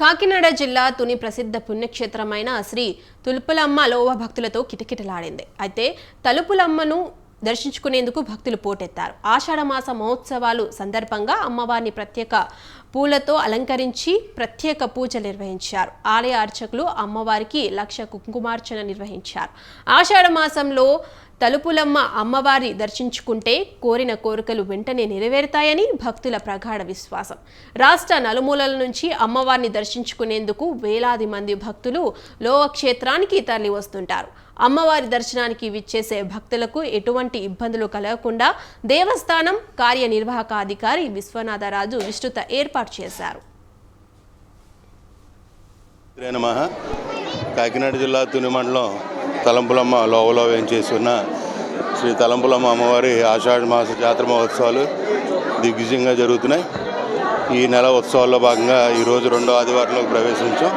కాకినాడ జిల్లా తుని ప్రసిద్ధ పుణ్యక్షేత్రమైన శ్రీ తులుపులమ్మ లోవ భక్తులతో కిటకిటలాడింది. అయితే తలుపులమ్మను దర్శించుకునేందుకు భక్తులు పోటెత్తారు. ఆషాఢమాస మహోత్సవాలు సందర్భంగా అమ్మవారిని ప్రత్యేక పూలతో అలంకరించి ప్రత్యేక పూజలు నిర్వహించారు. ఆలయ అర్చకులు అమ్మవారికి లక్ష కుంకుమార్చన నిర్వహించారు. ఆషాఢ మాసంలో తలుపులమ్మ అమ్మవారి దర్శించుకుంటే కోరిన కోరికలు వెంటనే నెరవేరుతాయని భక్తుల ప్రగాఢ విశ్వాసం. రాష్ట్ర నలుమూలల నుంచి అమ్మవారిని దర్శించుకునేందుకు వేలాది మంది భక్తులు లోవక్షేత్రానికి తరలి వస్తుంటారు అమ్మవారి దర్శనానికి విచ్చేసే భక్తులకు ఎటువంటి ఇబ్బందులు కలగకుండా దేవస్థానం కార్యనిర్వాహక అధికారి విశ్వనాథరాజు విస్తృత ఏర్పాటు చేశారు. కాకినాడ జిల్లా తుని మండలం తలంపులమ్మ లోవలో వేంచేసి శ్రీ తలంపులమ్మ అమ్మవారి ఆషాఢ మాస జాతర మహోత్సవాలు దిగ్విజయంగా జరుగుతున్నాయి. ఈ నెల ఉత్సవాల్లో భాగంగా ఈరోజు రెండో ఆదివారంలోకి ప్రవేశించాం.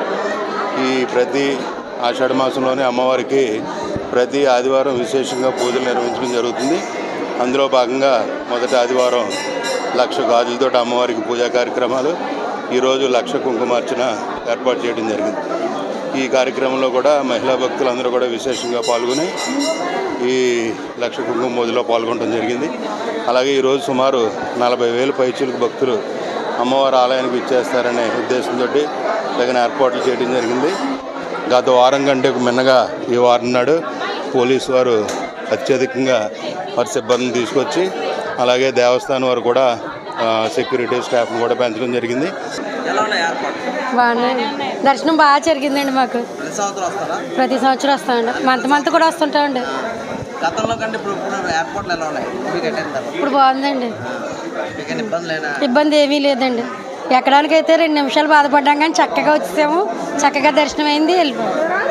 ఈ ప్రతి ఆషాఢ మాసంలోనే అమ్మవారికి ప్రతి ఆదివారం విశేషంగా పూజలు నిర్వహించడం జరుగుతుంది. అందులో భాగంగా మొదటి ఆదివారం లక్ష గాజులతో అమ్మవారికి పూజా కార్యక్రమాలు ఈరోజు లక్ష కుంకుమార్చన ఏర్పాటు చేయడం జరిగింది. ఈ కార్యక్రమంలో కూడా మహిళా భక్తులందరూ కూడా విశేషంగా పాల్గొని ఈ లక్ష కుంకుమ పూజలో పాల్గొనడం జరిగింది. అలాగే ఈరోజు సుమారు నలభై వేలు పైచులకు భక్తులు అమ్మవారి ఆలయానికి ఇచ్చేస్తారనే ఉద్దేశంతో తగిన ఏర్పాట్లు చేయడం జరిగింది. గత వారం కంటే మిన్నగా ఈ వారం నాడు పోలీసు వారు అత్యధికంగా వారి సిబ్బందిని తీసుకొచ్చి అలాగే దేవస్థానం వారు కూడా సెక్యూరిటీ స్టాఫ్ను కూడా పెంచడం జరిగింది. బాగున్నాయి. దర్శనం బాగా జరిగిందండి మాకు. ప్రతి సంవత్సరం వస్తారా? ప్రతి సంవత్సరం వస్తామండి. మంత్ మంత్ కూడా వస్తుంటామండి. ఇప్పుడు బాగుందండి. ఇబ్బంది ఏమీ లేదండి. ఎక్కడానికైతే రెండు నిమిషాలు బాధపడ్డాం కానీ చక్కగా వచ్చేసాము. చక్కగా దర్శనం అయింది వెళ్ళిపోయాం.